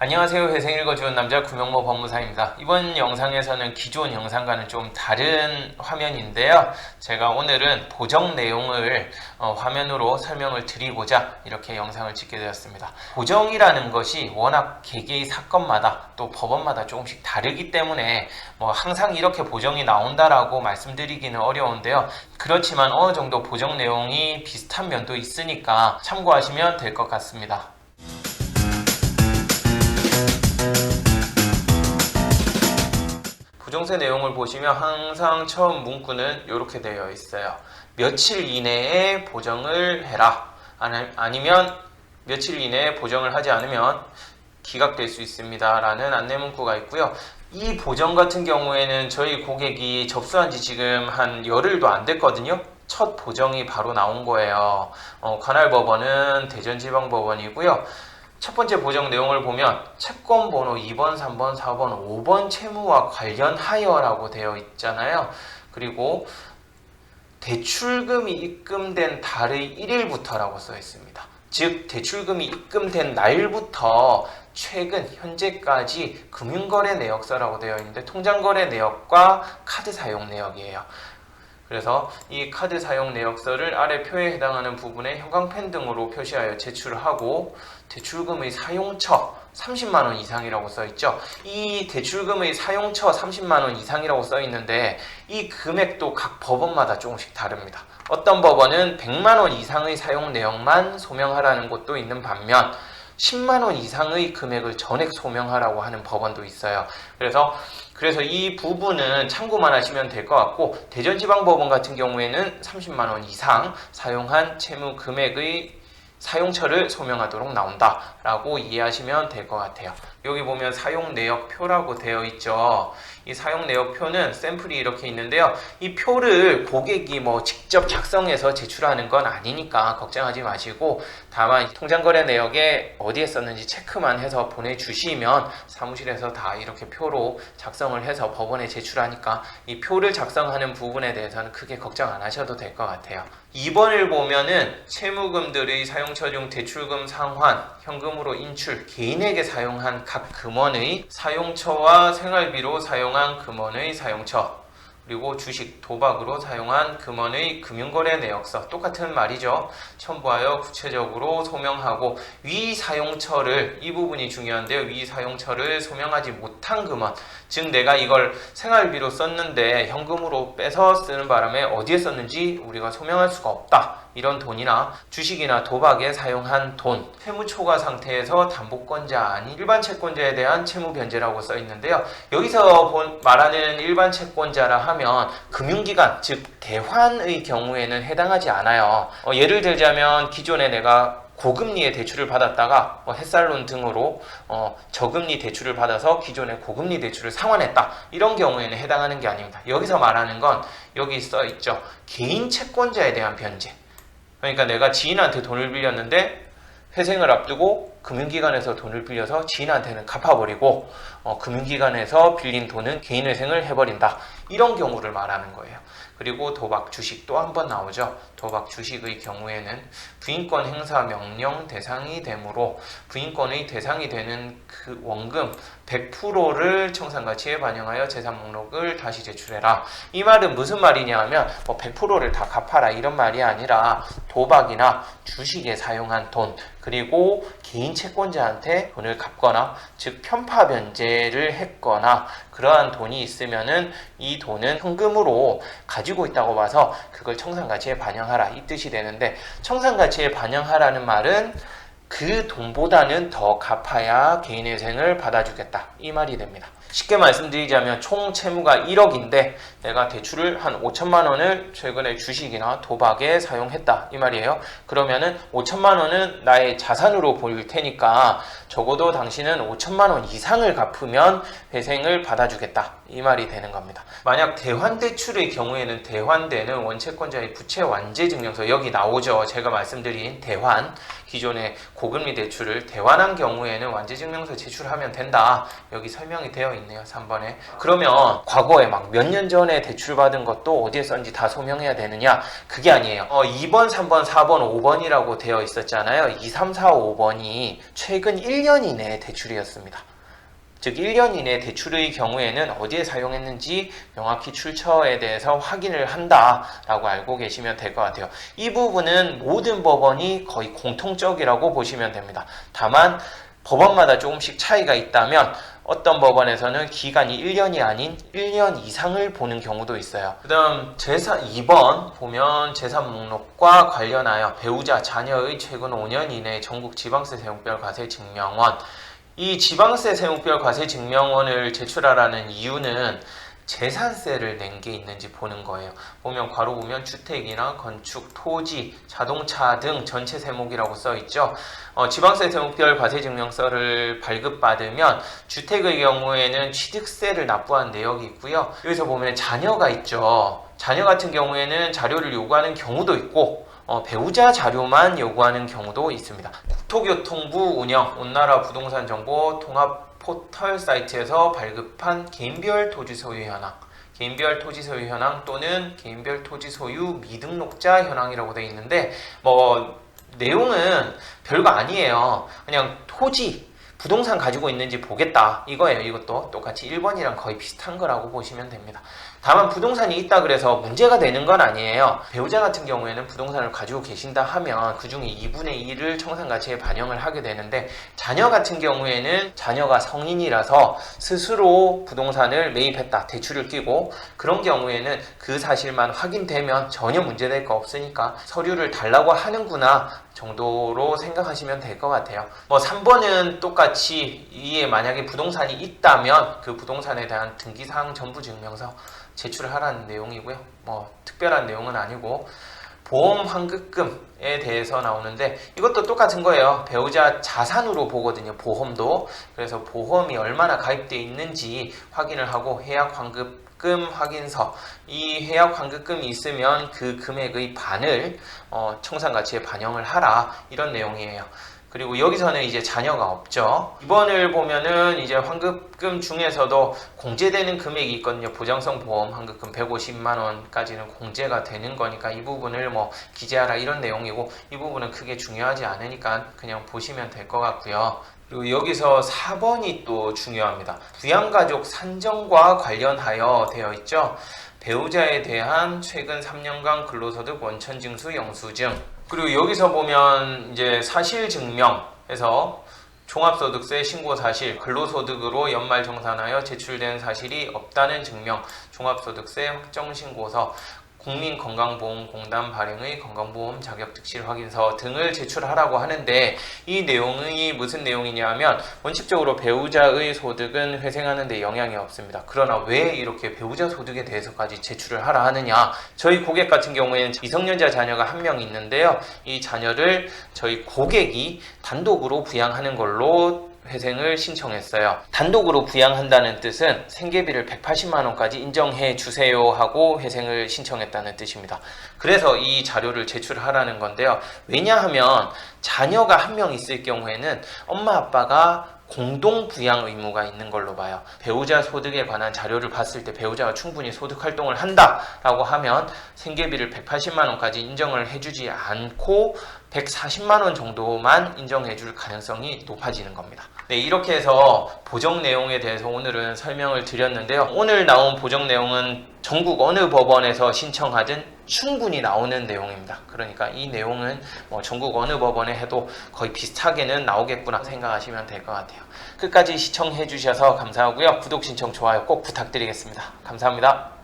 안녕하세요. 회생 읽어주는 남자 구명모 법무사입니다. 이번 영상에서는 기존 영상과는 좀 다른 화면인데요. 제가 오늘은 보정 내용을 어, 화면으로 설명을 드리고자 이렇게 영상을 찍게 되었습니다. 보정이라는 것이 워낙 개개의 사건마다 또 법원마다 조금씩 다르기 때문에 뭐 항상 이렇게 보정이 나온다라고 말씀드리기는 어려운데요. 그렇지만 어느 정도 보정 내용이 비슷한 면도 있으니까 참고하시면 될 것 같습니다. 부정세 내용을 보시면 항상 처음 문구는 이렇게 되어 있어요. 며칠 이내에 보정을 해라. 아니- 아니면 며칠 이내에 보정을 하지 않으면 기각될 수 있습니다. 라는 안내 문구가 있고요. 이 보정 같은 경우에는 저희 고객이 접수한 지 지금 한 열흘도 안 됐거든요. 첫 보정이 바로 나온 거예요. 어, 관할 법원은 대전지방법원이고요. 첫 번째 보정 내용을 보면 채권 번호 2번, 3번, 4번, 5번 채무와 관련하여라고 되어 있잖아요. 그리고 대출금이 입금된 달의 1일부터라고 써 있습니다. 즉 대출금이 입금된 날부터 최근 현재까지 금융거래 내역서라고 되어 있는데 통장거래 내역과 카드 사용 내역이에요. 그래서 이 카드 사용 내역서를 아래 표에 해당하는 부분에 형광펜 등으로 표시하여 제출하고 대출금의 사용처 30만 원 이상이라고 써 있죠. 이 대출금의 사용처 30만 원 이상이라고 써 있는데 이 금액도 각 법원마다 조금씩 다릅니다. 어떤 법원은 100만 원 이상의 사용 내역만 소명하라는 곳도 있는 반면 10만 원 이상의 금액을 전액 소명하라고 하는 법원도 있어요. 그래서 그래서 이 부분은 참고만 하시면 될 것 같고 대전지방법원 같은 경우에는 30만 원 이상 사용한 채무 금액의 사용처를 소명하도록 나온다라고 이해하시면 될 것 같아요. 여기 보면 사용 내역표라고 되어 있죠. 이 사용 내역표는 샘플이 이렇게 있는데요. 이 표를 고객이 뭐 직접 작성해서 제출하는 건 아니니까 걱정하지 마시고 다만 통장거래 내역에 어디에 썼는지 체크만 해서 보내주시면 사무실에서 다 이렇게 표로 작성을 해서 법원에 제출하니까 이 표를 작성하는 부분에 대해서는 크게 걱정 안 하셔도 될 것 같아요. 2번을 보면은 채무금들의 사용처 중 대출금 상환, 현금으로 인출, 개인에게 사용한 각 금원의 사용처와 생활비로 사용한 금원의 사용처, 그리고 주식, 도박으로 사용한 금원의 금융거래 내역서 똑같은 말이죠. 첨부하여 구체적으로 소명하고 위 사용처를 이 부분이 중요한데요. 위 사용처를 소명하지 못한 금원, 즉 내가 이걸 생활비로 썼는데 현금으로 빼서 쓰는 바람에 어디에 썼는지 우리가 소명할 수가 없다. 이런 돈이나 주식이나 도박에 사용한 돈, 채무 초과 상태에서 담보권자 아닌 일반 채권자에 대한 채무 변제라고 써 있는데요. 여기서 본- 말하는 일반 채권자라 하면 금융기관, 즉 대환의 경우에는 해당하지 않아요. 어, 예를 들자면 기존에 내가 고금리의 대출을 받았다가 뭐 햇살론 등으로 어, 저금리 대출을 받아서 기존의 고금리 대출을 상환했다. 이런 경우에는 해당하는 게 아닙니다. 여기서 말하는 건 여기 써 있죠. 개인 채권자에 대한 변제. 그러니까 내가 지인한테 돈을 빌렸는데 회생을 앞두고 금융기관에서 돈을 빌려서 지인한테는 갚아버리고 어, 금융기관에서 빌린 돈은 개인회생을 해버린다. 이런 경우를 말하는 거예요. 그리고 도박 주식 또 한 번 나오죠. 도박 주식의 경우에는 부인권 행사 명령 대상이 되므로 부인권의 대상이 되는 그 원금 100%를 청산가치에 반영하여 재산 목록을 다시 제출해라. 이 말은 무슨 말이냐 하면 뭐 100%를 다 갚아라 이런 말이 아니라 도박이나 주식에 사용한 돈 그리고 개인 채권자한테 돈을 갚거나 즉 편파 변제를 했거나 그러한 돈이 있으면은 이 돈은 현금으로 가지고 있다고 봐서 그걸 청산가치에 반영하라 이 뜻이 되는데 청산가치에 반영하라는 말은 그 돈보다는 더 갚아야 개인회생을 받아주겠다 이 말이 됩니다. 쉽게 말씀드리자면 총 채무가 1억인데 내가 대출을 한 5천만 원을 최근에 주식이나 도박에 사용했다 이 말이에요. 그러면은 5천만 원은 나의 자산으로 보일 테니까 적어도 당신은 5천만 원 이상을 갚으면 회생을 받아주겠다 이 말이 되는 겁니다. 만약 대환 대출의 경우에는 대환되는 원채권자의 부채 완제 증명서 여기 나오죠. 제가 말씀드린 대환 기존의 고금리 대출을 대환한 경우에는 완제 증명서 제출하면 된다. 여기 설명이 되어 있네요. 3번에. 그러면 과거에 막 몇 년 전에 대출 받은 것도 어디에 썼는지 다 소명해야 되느냐? 그게 아니에요. 어, 2번, 3번, 4번, 5번이라고 되어 있었잖아요. 2, 3, 4, 5번이 최근 1년 이내 대출이었습니다. 즉 1년 이내 대출의 경우에는 어디에 사용했는지 명확히 출처에 대해서 확인을 한다라고 알고 계시면 될 것 같아요. 이 부분은 모든 법원이 거의 공통적이라고 보시면 됩니다. 다만 법원마다 조금씩 차이가 있다면 어떤 법원에서는 기간이 1년이 아닌 1년 이상을 보는 경우도 있어요. 그 다음 재산 2번 보면 재산 목록과 관련하여 배우자 자녀의 최근 5년 이내 전국 지방세 세무별 과세 증명원 이 지방세 세무별 과세 증명원을 제출하라는 이유는 재산세를 낸 게 있는지 보는 거예요. 보면 괄호 보면 주택이나 건축, 토지, 자동차 등 전체 세목이라고 써 있죠. 어, 지방세 세목별 과세 증명서를 발급받으면 주택의 경우에는 취득세를 납부한 내역이 있고요. 여기서 보면 자녀가 있죠. 자녀 같은 경우에는 자료를 요구하는 경우도 있고 어, 배우자 자료만 요구하는 경우도 있습니다. 국토교통부 운영 온나라 부동산 정보 통합 포털 사이트에서 발급한 개인별 토지 소유 현황, 개인별 토지 소유 현황 또는 개인별 토지 소유 미등록자 현황이라고 되어 있는데 뭐 내용은 별거 아니에요. 그냥 토지 부동산 가지고 있는지 보겠다 이거예요. 이것도 똑같이 1번이랑 거의 비슷한 거라고 보시면 됩니다. 다만 부동산이 있다 그래서 문제가 되는 건 아니에요. 배우자 같은 경우에는 부동산을 가지고 계신다 하면 그 중에 2분의 1을 청산가치에 반영을 하게 되는데 자녀 같은 경우에는 자녀가 성인이라서 스스로 부동산을 매입했다 대출을 끼고 그런 경우에는 그 사실만 확인되면 전혀 문제될 거 없으니까 서류를 달라고 하는구나 정도로 생각하시면 될 것 같아요. 뭐 3번은 똑같이 이에 만약에 부동산이 있다면 그 부동산에 대한 등기사항 전부 증명서 제출을 하라는 내용이고요. 뭐 특별한 내용은 아니고 보험 환급금에 대해서 나오는데 이것도 똑같은 거예요. 배우자 자산으로 보거든요. 보험도. 그래서 보험이 얼마나 가입되어 있는지 확인을 하고 해약 환급 금 확인서 이 해약 환급금이 있으면 그 금액의 반을 어, 청산 가치에 반영을 하라 이런 내용이에요. 그리고 여기서는 이제 자녀가 없죠. 2번을 보면은 이제 환급금 중에서도 공제되는 금액이 있거든요. 보장성 보험 환급금 150만 원까지는 공제가 되는 거니까 이 부분을 뭐 기재하라 이런 내용이고 이 부분은 크게 중요하지 않으니까 그냥 보시면 될 것 같고요. 그리고 여기서 4번이 또 중요합니다. 부양가족 산정과 관련하여 되어 있죠. 배우자에 대한 최근 3년간 근로소득 원천징수 영수증 그리고 여기서 보면 이제 사실 증명에서 종합소득세 신고 사실, 근로소득으로 연말 정산하여 제출된 사실이 없다는 증명, 종합소득세 확정 신고서, 국민건강보험공단 발행의 건강보험 자격 득실 확인서 등을 제출하라고 하는데 이 내용이 무슨 내용이냐면 원칙적으로 배우자의 소득은 회생하는 데 영향이 없습니다. 그러나 왜 이렇게 배우자 소득에 대해서까지 제출을 하라 하느냐? 저희 고객 같은 경우에는 미성년자 자녀가 한 명 있는데요. 이 자녀를 저희 고객이 단독으로 부양하는 걸로 회생을 신청했어요. 단독으로 부양한다는 뜻은 생계비를 180만 원까지 인정해 주세요 하고 회생을 신청했다는 뜻입니다. 그래서 이 자료를 제출하라는 건데요. 왜냐하면 자녀가 한 명 있을 경우에는 엄마 아빠가 공동 부양 의무가 있는 걸로 봐요. 배우자 소득에 관한 자료를 봤을 때 배우자가 충분히 소득 활동을 한다라고 하면 생계비를 180만 원까지 인정을 해주지 않고 140만 원 정도만 인정해 줄 가능성이 높아지는 겁니다. 네, 이렇게 해서 보정 내용에 대해서 오늘은 설명을 드렸는데요. 오늘 나온 보정 내용은 전국 어느 법원에서 신청하든 충분히 나오는 내용입니다. 그러니까 이 내용은 뭐 전국 어느 법원에 해도 거의 비슷하게는 나오겠구나 생각하시면 될 것 같아요. 끝까지 시청해 주셔서 감사하고요. 구독 신청 좋아요 꼭 부탁드리겠습니다. 감사합니다.